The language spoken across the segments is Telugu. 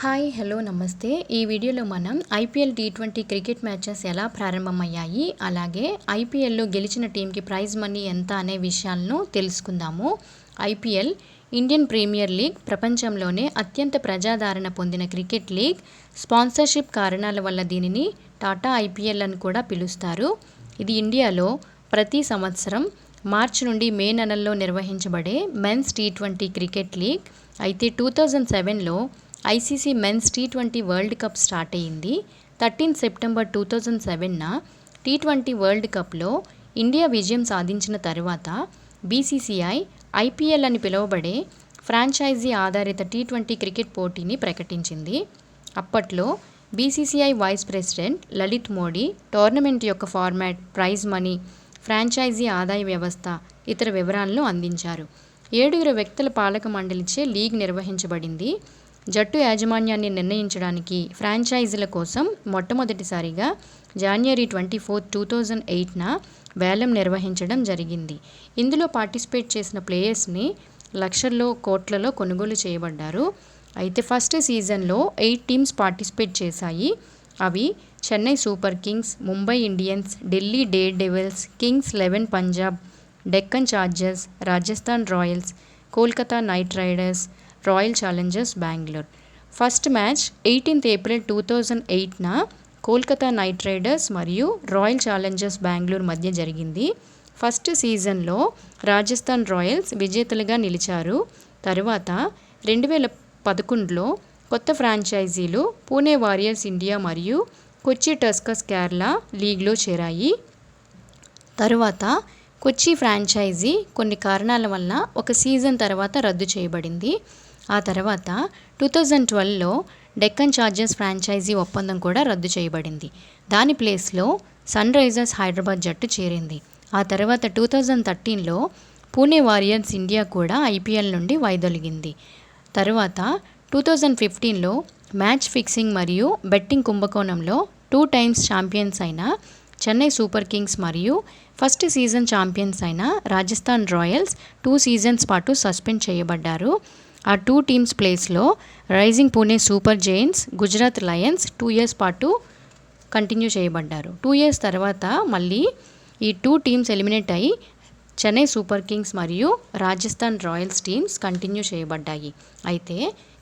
హాయ్ హలో నమస్తే. ఈ వీడియోలో మనం IPL T twenty cricket matches ఎలా ప్రారంభమయ్యాయి అలాగే ఐపీఎల్లో గెలిచిన టీంకి ప్రైజ్ మనీ ఎంత అనే విషయాలను తెలుసుకుందాము. ఐపీఎల్ ఇండియన్ ప్రీమియర్ లీగ్ ప్రపంచంలోనే అత్యంత ప్రజాదరణ పొందిన క్రికెట్ లీగ్. స్పాన్సర్షిప్ కారణాల వల్ల దీనిని టాటా ఐపీఎల్ అని కూడా పిలుస్తారు. ఇది ఇండియాలో ప్రతి సంవత్సరం మార్చి నుండి మే నెలల్లో నిర్వహించబడే men's T twenty cricket league. అయితే టూ థౌజండ్ సెవెన్లో ICC men's T twenty World Cup start అయ్యింది. థర్టీన్ సెప్టెంబర్ టూ థౌజండ్ సెవెన్న టీ ట్వంటీ వరల్డ్ కప్లో ఇండియా విజయం సాధించిన తర్వాత బీసీసీఐ ఐపీఎల్ అని పిలువబడే ఫ్రాంచైజీ ఆధారిత టీ ట్వంటీ క్రికెట్ పోటీని ప్రకటించింది. అప్పట్లో BCCI vice president Lalit Modi tournament యొక్క ఫార్మాట్ ప్రైజ్ మనీ ఫ్రాంచైజీ ఆదాయ వ్యవస్థ ఇతర వివరాలను అందించారు. ఏడుగురు వ్యక్తుల పాలక మండలిచే లీగ్ నిర్వహించబడింది. జట్టు యాజమాన్యాన్ని నిర్ణయించడానికి ఫ్రాంచైజీల కోసం మొట్టమొదటిసారిగా January twenty four two thousand ఎయిట్న వేలం నిర్వహించడం జరిగింది. ఇందులో పార్టిసిపేట్ చేసిన ప్లేయర్స్ని లక్షల్లో కోట్లలో కొనుగోలు చేయబడ్డారు. అయితే ఫస్ట్ సీజన్లో ఎయిట్ టీమ్స్ పార్టిసిపేట్ చేశాయి. అవి Chennai Super Kings Mumbai Indians Delhi Daredevils Kings Eleven Punjab Deccan Chargers Rajasthan Royals Kolkata Knight Riders Royal Challengers Bengaluru first match eighteenth April two thousand ఎయిట్న Kolkata Knight Riders మరియు రాయల్ ఛాలెంజర్స్ బెంగళూరు మధ్య జరిగింది. ఫస్ట్ సీజన్లో రాజస్థాన్ రాయల్స్ విజేతలుగా నిలిచారు. తరువాత రెండు వేల పదకొండులో కొత్త ఫ్రాంచైజీలు పూణే వారియర్స్ ఇండియా మరియు కొచ్చి టస్కస్ కేరళ లీగ్లో చేరాయి. తరువాత కొచ్చి ఫ్రాంచైజీ కొన్ని కారణాల వల్ల ఒక సీజన్ తర్వాత రద్దు చేయబడింది. ఆ తర్వాత టూ థౌజండ్ ట్వెల్వ్లో డెక్కన్ చార్జర్స్ ఫ్రాంచైజీ ఒప్పందం కూడా రద్దు చేయబడింది. దాని ప్లేస్లో సన్ రైజర్స్ హైదరాబాద్ జట్టు చేరింది. ఆ తర్వాత టూ థౌజండ్ థర్టీన్లో పూణే వారియర్స్ ఇండియా కూడా ఐపీఎల్ నుండి వైదొలిగింది. తరువాత టూ థౌజండ్ ఫిఫ్టీన్లో మ్యాచ్ ఫిక్సింగ్ మరియు బెట్టింగ్ కుంభకోణంలో టూ టైమ్స్ ఛాంపియన్స్ అయిన చెన్నై సూపర్ కింగ్స్ మరియు ఫస్ట్ సీజన్ ఛాంపియన్స్ అయిన రాజస్థాన్ రాయల్స్ టూ సీజన్స్ పాటు సస్పెండ్ చేయబడ్డారు. ఆ టూ టీమ్స్ ప్లేస్లో Rising Pune Super Giants Gujarat Lions two years పాటు కంటిన్యూ చేయబడ్డారు. టూ ఇయర్స్ తర్వాత మళ్ళీ ఈ టూ టీమ్స్ ఎలిమినేట్ అయ్యి చెన్నై సూపర్ కింగ్స్ మరియు రాజస్థాన్ రాయల్స్ టీమ్స్ కంటిన్యూ చేయబడ్డాయి. అయితే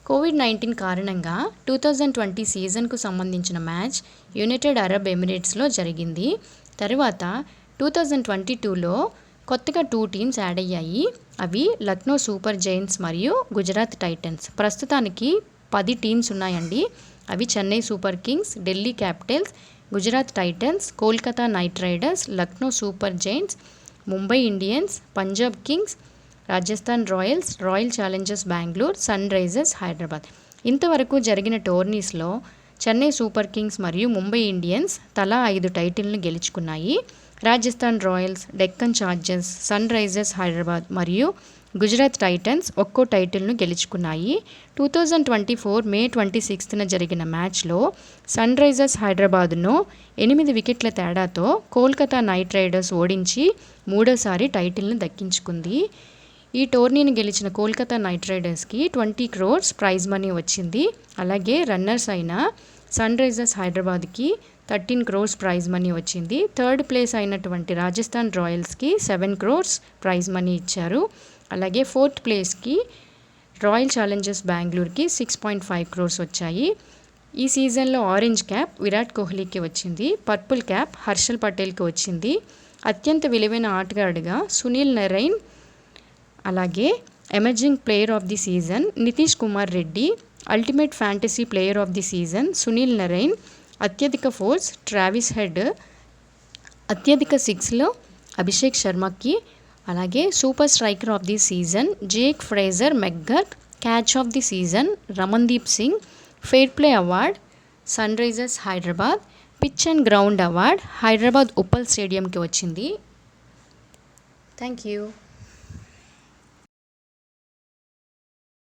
కోవిడ్ నైన్టీన్ కారణంగా టూ థౌజండ్ ట్వంటీ సీజన్కు సంబంధించిన మ్యాచ్ యునైటెడ్ అరబ్ ఎమిరేట్స్లో జరిగింది. తర్వాత టూ థౌజండ్ ట్వంటీ టూలో కొత్తగా టూ టీమ్స్ యాడ్ అయ్యాయి. అవి లక్నో సూపర్ జైన్స్ మరియు గుజరాత్ టైటన్స్. ప్రస్తుతానికి పది టీమ్స్ ఉన్నాయండి. అవి Chennai Super Kings Delhi Capitals Gujarat Titans Kolkata Knight Riders Lucknow Super Giants Mumbai Indians Punjab Kings Rajasthan Royals Royal Challengers Bengaluru Sunrisers Hyderabad. ఇంతవరకు జరిగిన టోర్నీస్లో చెన్నై సూపర్ కింగ్స్ మరియు ముంబై ఇండియన్స్ తలా ఐదు టైటిల్ను గెలుచుకున్నాయి. Rajasthan Royals Deccan Chargers Sunrisers Hyderabad మరియు గుజరాత్ టైటన్స్ ఒక్కో టైటిల్ను గెలుచుకున్నాయి. Two thousand twenty four May twenty సిక్స్త్న జరిగిన మ్యాచ్లో సన్ రైజర్స్ హైదరాబాద్ను ఎనిమిది వికెట్ల తేడాతో కోల్కతా నైట్ రైడర్స్ ఓడించి మూడోసారి టైటిల్ను దక్కించుకుంది. ఈ టోర్నీని గెలిచిన కోల్కతా నైట్ రైడర్స్కి ట్వంటీ క్రోర్స్ ప్రైజ్ మనీ వచ్చింది. అలాగే రన్నర్స్ అయిన సన్ రైజర్స్ హైదరాబాద్కి థర్టీన్ క్రోర్స్ ప్రైజ్ మనీ వచ్చింది. థర్డ్ ప్లేస్ అయినటువంటి రాజస్థాన్ రాయల్స్కి సెవెన్ క్రోర్స్ ప్రైజ్ మనీ ఇచ్చారు. అలాగే ఫోర్త్ ప్లేస్కి రాయల్ ఛాలెంజర్స్ బెంగళూరుకి సిక్స్ పాయింట్ ఫైవ్ క్రోర్స్ వచ్చాయి. ఈ సీజన్లో ఆరెంజ్ క్యాప్ విరాట్ కోహ్లీకి వచ్చింది. పర్పుల్ క్యాప్ హర్షల్ పటేల్కి వచ్చింది. అత్యంత విలువైన ఆటగాడుగా సునీల్ నరైన్ అలాగే emerging player of the season Nitish Kumar Reddy ultimate fantasy player of the season Sunil Narine అత్యధిక ఫోర్స్ ట్రావిస్ హెడ్. అత్యధిక సిక్స్లో అభిషేక్ శర్మకి అలాగే super striker of the season Jake Fraser McGurk catch of the season Ramandeep Singh fair play award Sunrisers Hyderabad pitch and ground award Hyderabad Uppal స్టేడియంకి వచ్చింది. Thank you.